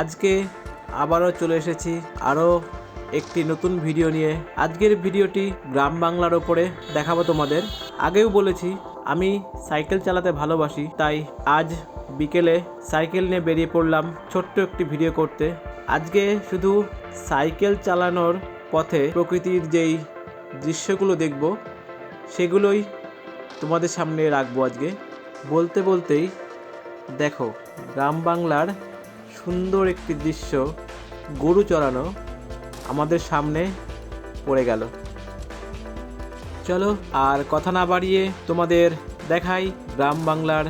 আজকে আবারও চলে এসেছি আরও একটি নতুন ভিডিও নিয়ে। আজকের ভিডিওটি গ্রাম বাংলার ওপরে দেখাবো তোমাদের। আগেও বলেছি, আমি সাইকেল চালাতে ভালোবাসি, তাই আজ বিকেলে সাইকেল নিয়ে বেরিয়ে পড়লাম ছোট্ট একটি ভিডিও করতে। আজকে শুধু সাইকেল চালানোর পথে প্রকৃতির যেই দৃশ্যগুলো দেখব, সেগুলোই তোমাদের সামনে রাখব আজকে। বলতে বলতেই দেখো, গ্রাম বাংলার সুন্দর একটি দৃশ্য গরু চড়ানো আমাদের সামনে পড়ে গেল। চলো আর কথা না বাড়িয়ে তোমাদের দেখাই গ্রাম বাংলার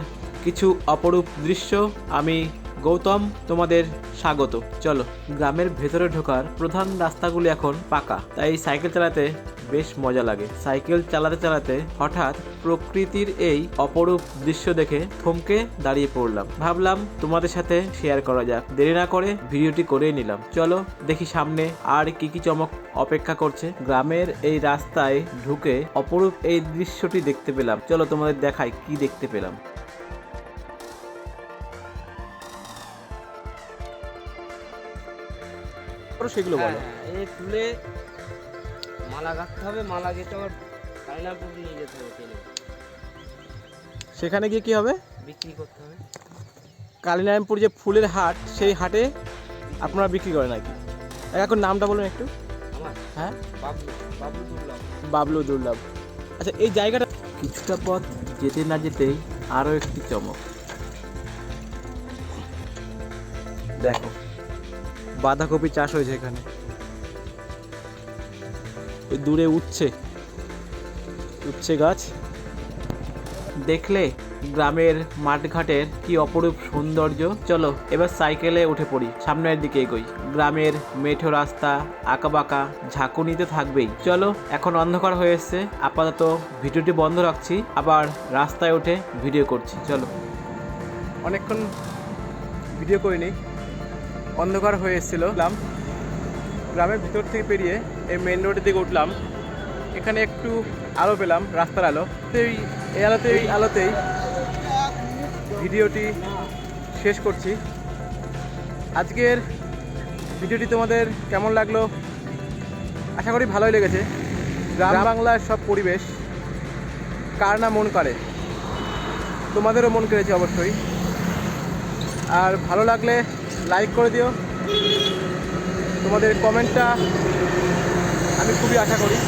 কিছু অপরূপ দৃশ্য। আমি গৌতম, তোমাদের স্বাগত। চলো, গ্রামের ভেতরে ঢোকার প্রধান রাস্তাগুলি এখন পাকা। তাই সাইকেল চালাতে বেশ মজা লাগে। সাইকেল চালাতে চালাতে হঠাৎ প্রকৃতির এই অপরূপ দৃশ্য দেখে থমকে দাঁড়িয়ে পড়লাম। ভাবলাম তোমাদের সাথে শেয়ার করা যাক। দেরি না করে ভিডিওটি করেই নিলাম। চলো দেখি সামনে আর কি কি চমক অপেক্ষা করছে। গ্রামের এই রাস্তায় ঢুকে অপরূপ এই দৃশ্যটি দেখতে পেলাম। চলো তোমাদের দেখাই কি দেখতে পেলাম। সেগুলো হ্যাঁ, হ্যাঁ, এই তুলে মালা গাঁথতে হবে মালা গেঁথে আবার কালিনাপুর নিয়ে যেতে হবে কিনে সেখানে গিয়ে কি হবে? বিক্রি করতে হবে। কালিনারায়ণপুর যে ফুলের হাট সেই হাটে আপনারা বিক্রি করেন নাকি এখন নামটা বলুন একটু। আমার? হ্যাঁ? বাবলু বাবলু দুর্লভ। বাবলু দুর্লভ। আচ্ছা এই জায়গাটা কিছুটা পথ যেতে না যেতেই আরও একটি চমক। দেখো বাঁধাকপি চাষ হয়েছে এখানে। ওই দূরে উঠছে। উঠছে গাছ। দেখলে গ্রামের মাঠঘাটের কি অপরূপ সৌন্দর্য। চলো, এবার সাইকেলে উঠে পড়ি, সামনের দিকে এগোই। গ্রামের মেঠো রাস্তা, আঁকাবাঁকা, ঝাঁকুনিতে থাকবেই। চলো, এখন অন্ধকার হয়ে এসছে। আপাতত ভিডিওটি বন্ধ রাখছি, আবার রাস্তায় উঠে ভিডিও করছি। চলো। অনেকক্ষণ ভিডিও করিনি। অন্ধকার হয়ে এসেছিল। গ্রামের ভিতর থেকে পেরিয়ে এই মেন রোডের দিকে উঠলাম। এখানে একটু আলো পেলাম রাস্তার আলো। তো এই এই আলোতে এই আলোতেই ভিডিওটি শেষ করছি। আজকের ভিডিওটি তোমাদের কেমন লাগল? আশা করি ভালোই লেগেছে। গ্রাম বাংলার সব পরিবেশ কার না মন করে? তোমাদেরও মন কেড়েছে অবশ্যই। আর ভালো লাগলে লাইক করে দিও। তোমাদের কমেন্টটা আমি খুবই আশা করি।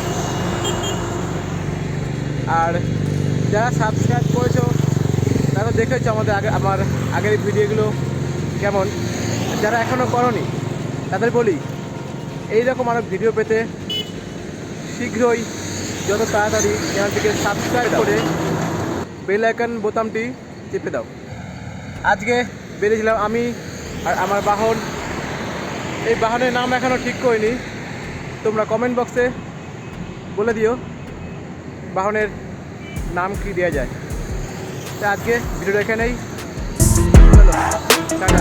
আর যারা সাবস্ক্রাইব করেছ, তারা দেখেছ আমাদের আগে আমার আগের ভিডিওগুলো কেমন। যারা এখনও করনি, তাদের বলি এই রকম আরও ভিডিও পেতে শীঘ্রই যত তাড়াতাড়ি চ্যানেলটিকে সাবস্ক্রাইব করে বেল আইকন বোতামটি চেপে দাও। আজকে বেরিয়েছিলাম আমি আর আমার বাহন এই বাহনের নাম এখনও ঠিক করিনি। তোমরা কমেন্ট বক্সে বলে দিও বাহনের নাম কি দেওয়া যায়। তা আজকে ভিডিওটা এখানেই। চলো, টাটা।